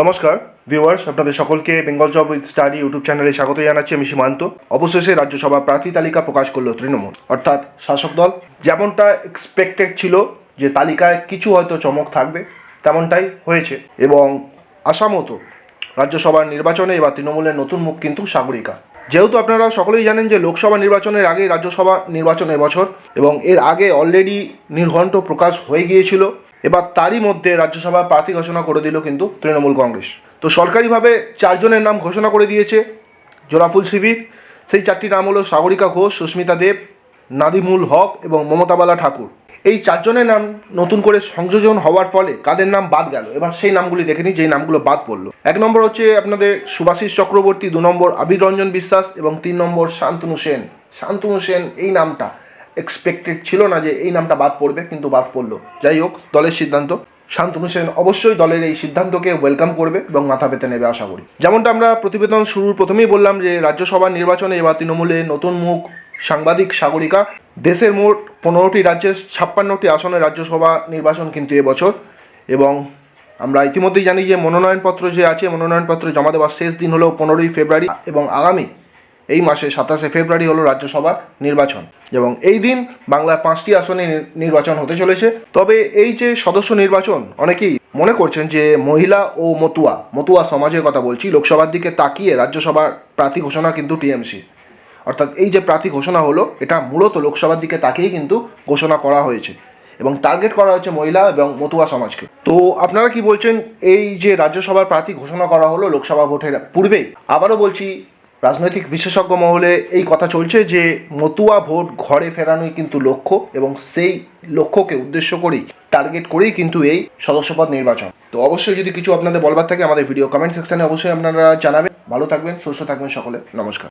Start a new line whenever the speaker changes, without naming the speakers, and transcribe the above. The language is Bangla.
নমস্কার ভিউয়ার্স আপনাদের সকলকে Bengal job with study YouTube চ্যানেলে স্বাগত জানাচ্ছি আমি সীমান্ত। অবশেষে রাজ্যসভা প্রার্থী তালিকা প্রকাশ করল তৃণমূল। অর্থাৎ শাসক দল, যেমনটা এক্সপেক্টেড ছিল যে তালিকায় কিছু হয়তো চমক থাকবে, তেমনটাই হয়েছে। এবং আশা মতো রাজ্যসভার নির্বাচনে এবার তৃণমূলের নতুন মুখ কিন্তু সাগরিকা। যেহেতু আপনারা সকলেই জানেন যে লোকসভা নির্বাচনের আগে রাজ্যসভা নির্বাচন এবছর, এবং এর আগে অলরেডি নির্ঘণ্ট প্রকাশ হয়ে গিয়েছিল এবার তারই মধ্যে রাজ্যসভা প্রার্থী ঘোষণা করে দিল কিন্তু তৃণমূল কংগ্রেস। তো সরকারিভাবে চারজনের নাম ঘোষণা করে দিয়েছে জোড়াফুল শিবির। সেই চারটি নাম হলো সাগরিকা ঘোষ, সুস্মিতা দেব, নাদিমুল হক এবং মমতাবালা ঠাকুর। এই চারজনের নাম নতুন করে সংযোজন হওয়ার ফলে কাদের নাম বাদ গেল? এবার সেই নামগুলি দেখে নিই, যেই নামগুলো বাদ পড়ল। এক নম্বর হচ্ছে আপনাদের সুভাষিস চক্রবর্তী, দু নম্বর আবির রঞ্জন বিশ্বাস এবং তিন নম্বর শান্তনু সেন। শান্তনু সেন এই নামটা এক্সপেক্টেড ছিল না যে এই নামটা বাদ পড়বে, কিন্তু বাদ পড়ল। যাই হোক, দলের সিদ্ধান্ত। শান্তনু সেন অবশ্যই দলের এই সিদ্ধান্তকে ওয়েলকাম করবে এবং মাথা পেতে নেবে আশা করি। যেমনটা আমরা প্রতিবেদন শুরুর প্রথমেই বললাম যে, রাজ্যসভার নির্বাচনে এবার তৃণমূলের নতুন মুখ সাংবাদিক সাগরিকা। দেশের মোট পনেরোটি রাজ্যের ছাপ্পান্নটি আসনে রাজ্যসভা নির্বাচন কিন্তু এবছর। এবং আমরা ইতিমধ্যেই জানি যে মনোনয়নপত্র যে আছে, মনোনয়নপত্র জমা দেওয়ার শেষ দিন হলো পনেরোই ফেব্রুয়ারি। এবং আগামী এই মাসে সাতাশে ফেব্রুয়ারি হলো রাজ্যসভা নির্বাচন এবং এই দিন বাংলার পাঁচটি আসনে নির্বাচন হতে চলেছে। তবে এই যে সদস্য নির্বাচন, অনেকেই মনে করছেন যে মহিলা ও মতুয়া মতুয়া সমাজের কথা বলছি, লোকসভার দিকে তাকিয়ে রাজ্যসভার প্রার্থী ঘোষণা কিন্তু টিএমসি। অর্থাৎ এই যে প্রার্থী ঘোষণা হলো, এটা মূলত লোকসভার দিকে তাকিয়েই কিন্তু ঘোষণা করা হয়েছে এবং টার্গেট করা হয়েছে মহিলা এবং মতুয়া সমাজকে। তো আপনারা কি বলছেন, এই যে রাজ্যসভার প্রার্থী ঘোষণা করা হলো লোকসভা ভোটের পূর্বেই? আবারও বলছি রাজনৈতিক বিশেষজ্ঞ মহলে এই কথা চলছে যে মতুয়া ভোট ঘরে ফেরানোই কিন্তু লক্ষ্য এবং সেই লক্ষ্যকে উদ্দেশ্য করেই, টার্গেট করেই কিন্তু এই সদস্যপদ নির্বাচন। তো অবশ্যই যদি কিছু আপনাদের বলবার থাকে আমাদের ভিডিও কমেন্ট সেকশানে অবশ্যই আপনারা জানাবেন। ভালো থাকবেন, সুস্থ থাকবেন সকলে। নমস্কার।